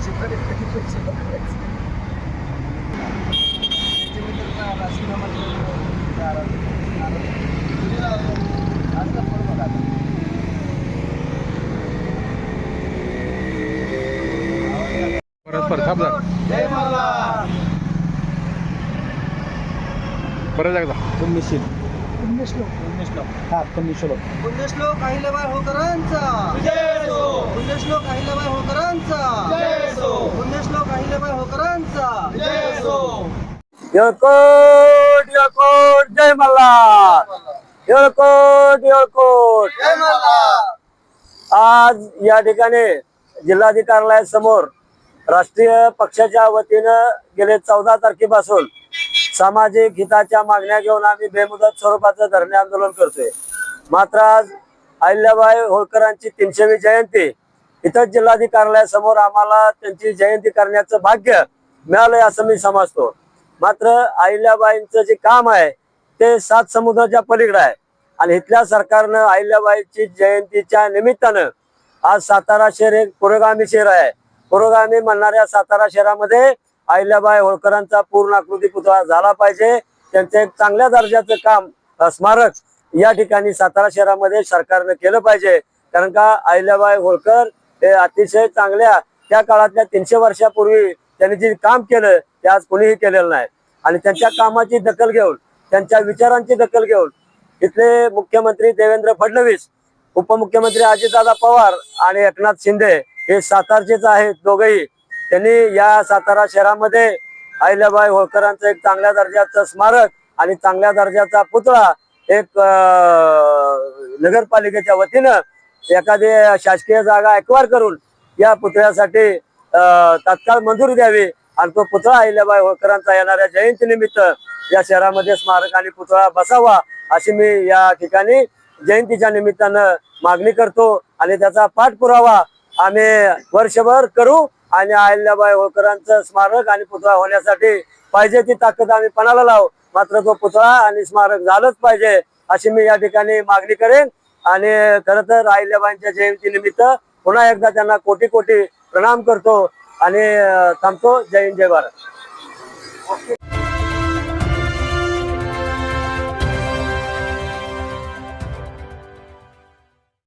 पैसे पण कधी पैसे आज का लोक उन्नीस लोक हा उन्नीस लोक उन्नीस लोक अहिल्याबाई होकरांचा. उन्नीस लोक अहिल्याबाई होकरांचा. होळकरांचा येळकोट येळकोट जय मल्हार. येळकोट येळकोट जय मल्हार. आज या ठिकाणी जिल्हाधिकाऱ्यासमोर राष्ट्रीय पक्षाच्या वतीनं गेले चौदा तारखेपासून सामाजिक हिताच्या मागण्या घेऊन आम्ही बेमुदत स्वरूपाचं धरणे आंदोलन करतोय. मात्र आज अहिल्याबाई होळकरांची तीनशेवी जयंती इथं जिल्हाधिकाऱ्यासमोर आम्हाला त्यांची जयंती करण्याचं भाग्य मिळालंय असं मी समजतो. मात्र अहिल्याबाईंचं जे काम आहे ते सात समुद्राच्या पलीकडे आहे. आणि इथल्या सरकारनं अहिल्याबाईची जयंतीच्या निमित्तानं आज सातारा शहर एक पुरोगामी शहर आहे. पुरोगामी म्हणणाऱ्या सातारा शहरामध्ये अहिल्याबाई होळकरांचा पूर्ण आकृती पुतळा झाला पाहिजे. त्यांचं एक चांगल्या दर्जाचं काम स्मारक या ठिकाणी सातारा शहरामध्ये सरकारनं केलं पाहिजे. कारण का अहिल्याबाई होळकर हे अतिशय चांगल्या त्या काळातल्या तीनशे वर्षापूर्वी त्यांनी जे काम केलं ते आज कोणीही केलेलं नाही. आणि त्यांच्या कामाची दखल घेऊन त्यांच्या विचारांची दखल घेऊन इथले मुख्यमंत्री देवेंद्र फडणवीस उपमुख्यमंत्री अजितदादा पवार आणि एकनाथ शिंदे हे सातारचेच आहेत दोघेही. त्यांनी या सातारा शहरामध्ये अहिल्याबाई होळकरांचं एक चांगल्या दर्जाचं स्मारक आणि चांगल्या दर्जाचा पुतळा एक नगरपालिकेच्या वतीनं एखादी शासकीय जागा एक्वायर करून या पुतळ्यासाठी अं, तात्काळ मंजुरी द्यावी आणि तो पुतळा अहिल्याबाई होळकरांचा येणाऱ्या जयंतीनिमित्त या शहरामध्ये स्मारक आणि पुतळा बसावा अशी मी या ठिकाणी जयंतीच्या निमित्तानं मागणी करतो आणि त्याचा पाठपुरावा आम्ही वर्षभर करू आणि अहिल्याबाई होळकरांचं स्मारक आणि पुतळा होण्यासाठी पाहिजे ती ताकद आम्ही पणाला लावू. मात्र तो पुतळा आणि स्मारक झालंच पाहिजे अशी मी या ठिकाणी मागणी करेन. आणि खरं तर राहिल्याबाईंच्या जयंती निमित्त पुन्हा एकदा त्यांना कोटी कोटी प्रणाम करतो आणि थांबतो. जय हिंद जय भारत.